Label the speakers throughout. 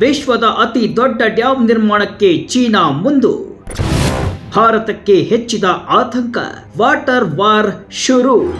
Speaker 1: ವಿಶ್ವದ ಅತಿ ದೊಡ್ಡ ಡ್ಯಾಮ್ ನಿರ್ಮಾಣಕ್ಕೆ ಚೀನಾ ಮುಂದು. ಭಾರತಕ್ಕೆ ಹೆಚ್ಚಿದ ಆತಂಕ. ವಾಟರ್ ವಾರ್ ಶುರು.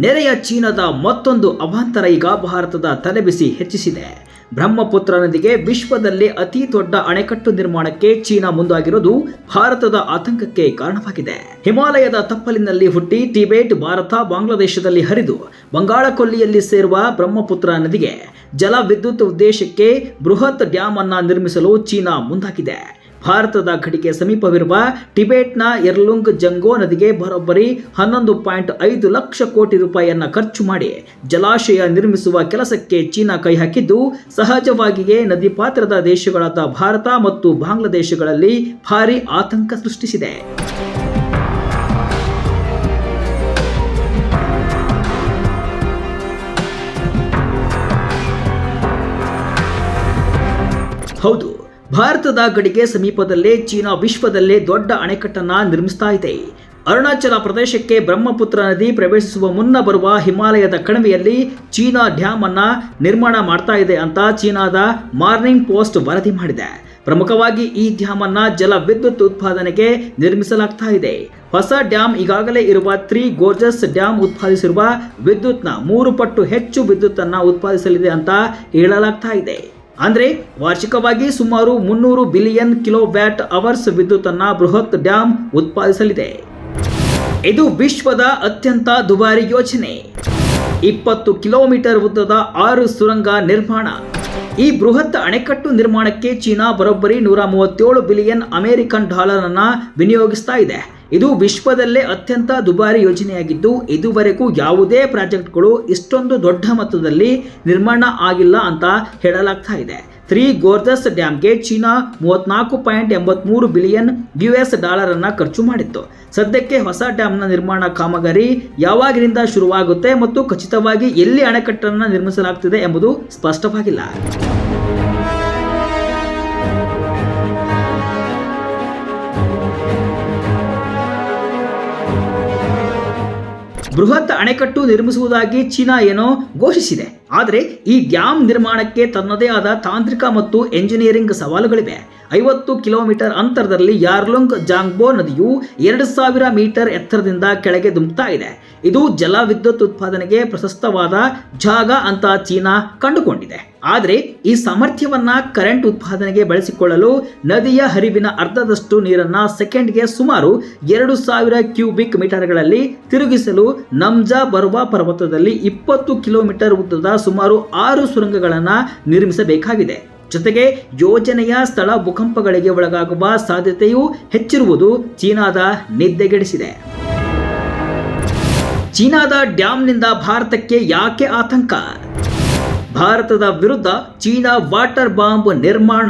Speaker 1: ನೆರೆಯ ಚೀನಾದ ಮತ್ತೊಂದು ಅವಾಂತರ ಈಗ ಭಾರತದ ತಲೆಬಿಸಿ ಹೆಚ್ಚಿಸಿದೆ. ಬ್ರಹ್ಮಪುತ್ರ ನದಿಗೆ ವಿಶ್ವದಲ್ಲೇ ಅತಿ ದೊಡ್ಡ ಅಣೆಕಟ್ಟು ನಿರ್ಮಾಣಕ್ಕೆ ಚೀನಾ ಮುಂದಾಗಿರುವುದು ಭಾರತದ ಆತಂಕಕ್ಕೆ ಕಾರಣವಾಗಿದೆ. ಹಿಮಾಲಯದ ತಪ್ಪಲಿನಲ್ಲಿ ಹುಟ್ಟಿ ಟಿಬೆಟ್, ಭಾರತ, ಬಾಂಗ್ಲಾದೇಶದಲ್ಲಿ ಹರಿದು ಬಂಗಾಳ ಕೊಲ್ಲಿಯಲ್ಲಿ ಸೇರುವ ಬ್ರಹ್ಮಪುತ್ರ ನದಿಗೆ ಜಲ ವಿದ್ಯುತ್ ಉದ್ದೇಶಕ್ಕೆ ಬೃಹತ್ ಡ್ಯಾಮ್ ಅನ್ನ ನಿರ್ಮಿಸಲು ಚೀನಾ ಮುಂದಾಗಿದೆ. ಭಾರತದ ಗಡಿಗೆ ಸಮೀಪವಿರುವ ಟಿಬೆಟ್ನ ಎರ್ಲುಂಗ್ ಜಂಗೋ ನದಿಗೆ ಬರೋಬ್ಬರಿ ಹನ್ನೊಂದು ಪಾಯಿಂಟ್ ಐದು ಲಕ್ಷ ಕೋಟಿ ರೂಪಾಯಿಯನ್ನು ಖರ್ಚು ಮಾಡಿ ಜಲಾಶಯ ನಿರ್ಮಿಸುವ ಕೆಲಸಕ್ಕೆ ಚೀನಾ ಕೈ ಹಾಕಿದ್ದು, ಸಹಜವಾಗಿಯೇ ನದಿ ಪಾತ್ರದ ದೇಶಗಳಾದ ಭಾರತ ಮತ್ತು ಬಾಂಗ್ಲಾದೇಶಗಳಲ್ಲಿ ಭಾರಿ ಆತಂಕ ಸೃಷ್ಟಿಸಿದೆ. ಹೌದು ಭಾರತದ ಗಡಿಗೆ ಸಮೀಪದಲ್ಲೇ ಚೀನಾ ವಿಶ್ವದಲ್ಲೇ ದೊಡ್ಡ ಅಣೆಕಟ್ಟನ್ನ ನಿರ್ಮಿಸ್ತಾ ಇದೆ. ಅರುಣಾಚಲ ಪ್ರದೇಶಕ್ಕೆ ಬ್ರಹ್ಮಪುತ್ರ ನದಿ ಪ್ರವೇಶಿಸುವ ಮುನ್ನ ಬರುವ ಹಿಮಾಲಯದ ಕಣಿವೆಯಲ್ಲಿ ಚೀನಾ ಡ್ಯಾಮ್ ಅನ್ನ ನಿರ್ಮಾಣ ಮಾಡ್ತಾ ಇದೆ ಅಂತ ಚೀನಾದ ಮಾರ್ನಿಂಗ್ ಪೋಸ್ಟ್ ವರದಿ ಮಾಡಿದೆ. ಪ್ರಮುಖವಾಗಿ ಈ ಡ್ಯಾಮ್ ಅನ್ನ ಜಲ ವಿದ್ಯುತ್ ಉತ್ಪಾದನೆಗೆ ನಿರ್ಮಿಸಲಾಗ್ತಾ ಇದೆ. ಹೊಸ ಡ್ಯಾಮ್ ಈಗಾಗಲೇ ಇರುವ ತ್ರೀ ಗೋರ್ಜಸ್ ಡ್ಯಾಮ್ ಉತ್ಪಾದಿಸಿರುವ ವಿದ್ಯುತ್ನ ಮೂರು ಪಟ್ಟು ಹೆಚ್ಚು ವಿದ್ಯುತ್ ವಿದ್ಯುತ್ತನ್ನ ಉತ್ಪಾದಿಸಲಿದೆ ಅಂತ ಹೇಳಲಾಗ್ತಾ ಇದೆ. ಅಂದ್ರೆ ವಾರ್ಷಿಕವಾಗಿ ಸುಮಾರು ಮುನ್ನೂರು ಬಿಲಿಯನ್ ಕಿಲೋ ವ್ಯಾಟ್ ಅವರ್ಸ್ ವಿದ್ಯುತ್ತನ್ನು ಬೃಹತ್ ಡ್ಯಾಮ್ ಉತ್ಪಾದಿಸಲಿದೆ. ಇದು ವಿಶ್ವದ ಅತ್ಯಂತ ದುಬಾರಿ ಯೋಜನೆ. ಇಪ್ಪತ್ತು ಕಿಲೋಮೀಟರ್ ಉದ್ದದ ಆರು ಸುರಂಗ ನಿರ್ಮಾಣ. ಈ ಬೃಹತ್ ಅಣೆಕಟ್ಟು ನಿರ್ಮಾಣಕ್ಕೆ ಚೀನಾ ಬರೋಬ್ಬರಿ ನೂರ ಮೂವತ್ತೇಳು ಬಿಲಿಯನ್ ಅಮೆರಿಕನ್ ಡಾಲರ್ ಅನ್ನ ವಿನಿಯೋಗಿಸ್ತಾ ಇದೆ. ಇದು ವಿಶ್ವದಲ್ಲೇ ಅತ್ಯಂತ ದುಬಾರಿ ಯೋಜನೆಯಾಗಿದ್ದು, ಇದುವರೆಗೂ ಯಾವುದೇ ಪ್ರಾಜೆಕ್ಟ್ಗಳು ಇಷ್ಟೊಂದು ದೊಡ್ಡ ಮೊತ್ತದಲ್ಲಿ ನಿರ್ಮಾಣ ಆಗಿಲ್ಲ ಅಂತ ಹೇಳಲಾಗ್ತಾ ಇದೆ. ತ್ರೀ ಗೋರ್ಜಸ್ ಡ್ಯಾಮ್ಗೆ ಚೀನಾ ಮೂವತ್ನಾಲ್ಕು ಪಾಯಿಂಟ್ ಎಂಬತ್ಮೂರು ಬಿಲಿಯನ್ ಯು ಎಸ್ ಡಾಲರನ್ನು ಖರ್ಚು ಮಾಡಿತ್ತು. ಸದ್ಯಕ್ಕೆ ಹೊಸ ಡ್ಯಾಮ್ನ ನಿರ್ಮಾಣ ಕಾಮಗಾರಿ ಯಾವಾಗಿನಿಂದ ಶುರುವಾಗುತ್ತೆ ಮತ್ತು ಖಚಿತವಾಗಿ ಎಲ್ಲಿ ಅಣೆಕಟ್ಟನ್ನು ನಿರ್ಮಿಸಲಾಗ್ತಿದೆ ಎಂಬುದು ಸ್ಪಷ್ಟವಾಗಿಲ್ಲ. ಬೃಹತ್ ಅಣೆಕಟ್ಟು ನಿರ್ಮಿಸುವುದಾಗಿ ಚೀನಾ ಏನೋ ಘೋಷಿಸಿದೆ. ಆದರೆ ಈ ಡ್ಯಾಮ್ ನಿರ್ಮಾಣಕ್ಕೆ ತನ್ನದೇ ಆದ ತಾಂತ್ರಿಕ ಮತ್ತು ಎಂಜಿನಿಯರಿಂಗ್ ಸವಾಲುಗಳಿವೆ. ಐವತ್ತು ಕಿಲೋಮೀಟರ್ ಅಂತರದಲ್ಲಿ ಯಾರ್ಲುಂಗ್ ಜಾಂಗ್ಬೋ ನದಿಯು ಎರಡು ಸಾವಿರ ಮೀಟರ್ ಎತ್ತರದಿಂದ ಕೆಳಗೆ ದುಮ್ತಾ ಇದೆ. ಇದು ಜಲ ವಿದ್ಯುತ್ ಉತ್ಪಾದನೆಗೆ ಪ್ರಶಸ್ತವಾದ ಜಾಗ ಅಂತ ಚೀನಾ ಕಂಡುಕೊಂಡಿದೆ. ಆದರೆ ಈ ಸಾಮರ್ಥ್ಯವನ್ನ ಕರೆಂಟ್ ಉತ್ಪಾದನೆಗೆ ಬಳಸಿಕೊಳ್ಳಲು ನದಿಯ ಹರಿವಿನ ಅರ್ಧದಷ್ಟು ನೀರನ್ನ ಸೆಕೆಂಡ್ಗೆ ಸುಮಾರು ಎರಡು ಸಾವಿರ ಕ್ಯೂಬಿಕ್ ಮೀಟರ್ಗಳಲ್ಲಿ ತಿರುಗಿಸಲು ನಮ್ಜಾ ಬರ್ವಾ ಪರ್ವತದಲ್ಲಿ ಇಪ್ಪತ್ತು ಕಿಲೋಮೀಟರ್ ಉದ್ದದ ಸುಮಾರು ಆರು ಸುರಂಗಗಳನ್ನು ನಿರ್ಮಿಸಬೇಕಾಗಿದೆ. ಜೊತೆಗೆ ಯೋಜನೆಯ ಸ್ಥಳ ಭೂಕಂಪಗಳಿಗೆ ಒಳಗಾಗುವ ಸಾಧ್ಯತೆಯೂ ಹೆಚ್ಚಿರುವುದು ಚೀನಾದ ನಿದ್ದೆಗೆಡಿಸಿದೆ. ಚೀನಾದ ಡ್ಯಾಂನಿಂದ ಭಾರತಕ್ಕೆ ಯಾಕೆ ಆತಂಕ? ಭಾರತದ ವಿರುದ್ಧ ಚೀನಾ ವಾಟರ್ ಬಾಂಬ್ ನಿರ್ಮಾಣ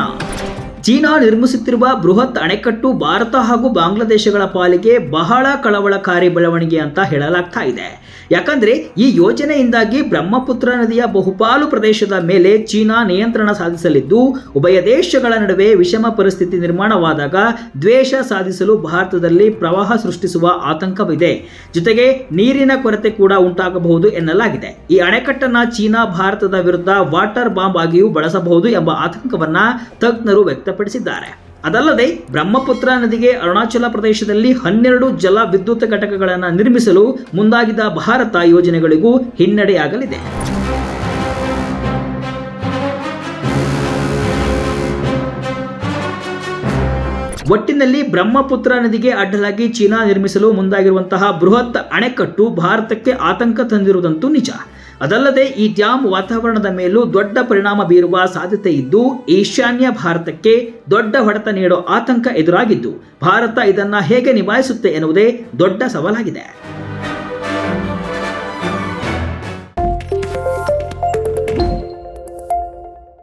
Speaker 1: ಚೀನಾ ನಿರ್ಮಿಸುತ್ತಿರುವ ಬೃಹತ್ ಅಣೆಕಟ್ಟು ಭಾರತ ಹಾಗೂ ಬಾಂಗ್ಲಾದೇಶಗಳ ಪಾಲಿಗೆ ಬಹಳ ಕಳವಳಕಾರಿ ಬೆಳವಣಿಗೆ ಅಂತ ಹೇಳಲಾಗ್ತಾ ಇದೆ. ಯಾಕಂದ್ರೆ ಈ ಯೋಜನೆಯಿಂದಾಗಿ ಬ್ರಹ್ಮಪುತ್ರ ನದಿಯ ಬಹುಪಾಲು ಪ್ರದೇಶದ ಮೇಲೆ ಚೀನಾ ನಿಯಂತ್ರಣ ಸಾಧಿಸಲಿದ್ದು, ಉಭಯ ದೇಶಗಳ ನಡುವೆ ವಿಷಮ ಪರಿಸ್ಥಿತಿ ನಿರ್ಮಾಣವಾದಾಗ ದ್ವೇಷ ಸಾಧಿಸಲು ಭಾರತದಲ್ಲಿ ಪ್ರವಾಹ ಸೃಷ್ಟಿಸುವ ಆತಂಕವಿದೆ. ಜೊತೆಗೆ ನೀರಿನ ಕೊರತೆ ಕೂಡ ಉಂಟಾಗಬಹುದು ಎನ್ನಲಾಗಿದೆ. ಈ ಅಣೆಕಟ್ಟನ್ನ ಚೀನಾ, ಭಾರತದ ವಿರುದ್ಧ ವಾಟರ್ ಬಾಂಬ್ ಆಗಿಯೂ ಬಳಸಬಹುದು ಎಂಬ ಆತಂಕವನ್ನ ತಜ್ಞರು ವ್ಯಕ್ತಪಡಿಸಿದ್ದಾರೆ. ಅದಲ್ಲದೆ, ಬ್ರಹ್ಮಪುತ್ರ ನದಿಗೆ ಅರುಣಾಚಲ ಪ್ರದೇಶದಲ್ಲಿ ಹನ್ನೆರಡು ಜಲ ವಿದ್ಯುತ್ ಘಟಕಗಳನ್ನು ನಿರ್ಮಿಸಲು ಮುಂದಾಗಿದ್ದ ಭಾರತ ಯೋಜನೆಗಳಿಗೂ ಹಿನ್ನಡೆಯಾಗಲಿದೆ. ಒಟ್ಟಿನಲ್ಲಿ ಬ್ರಹ್ಮಪುತ್ರ ನದಿಗೆ ಅಡ್ಡಲಾಗಿ ಚೀನಾ ನಿರ್ಮಿಸಲು ಮುಂದಾಗಿರುವಂತಹ ಬೃಹತ್ ಅಣೆಕಟ್ಟು ಭಾರತಕ್ಕೆ ಆತಂಕ ತಂದಿರುವುದಂತೂ ನಿಜ. ಅದಲ್ಲದೆ ಈ ಡ್ಯಾಮ್ ವಾತಾವರಣದ ಮೇಲೂ ದೊಡ್ಡ ಪರಿಣಾಮ ಬೀರುವ ಸಾಧ್ಯತೆ ಇದ್ದು, ಈಶಾನ್ಯ ಭಾರತಕ್ಕೆ ದೊಡ್ಡ ಹೊಡೆತ ನೀಡೋ ಆತಂಕ ಎದುರಾಗಿದ್ದು, ಭಾರತ ಇದನ್ನ ಹೇಗೆ ನಿಭಾಯಿಸುತ್ತೆ ಎನ್ನುವುದೇ ದೊಡ್ಡ ಸವಾಲಾಗಿದೆ.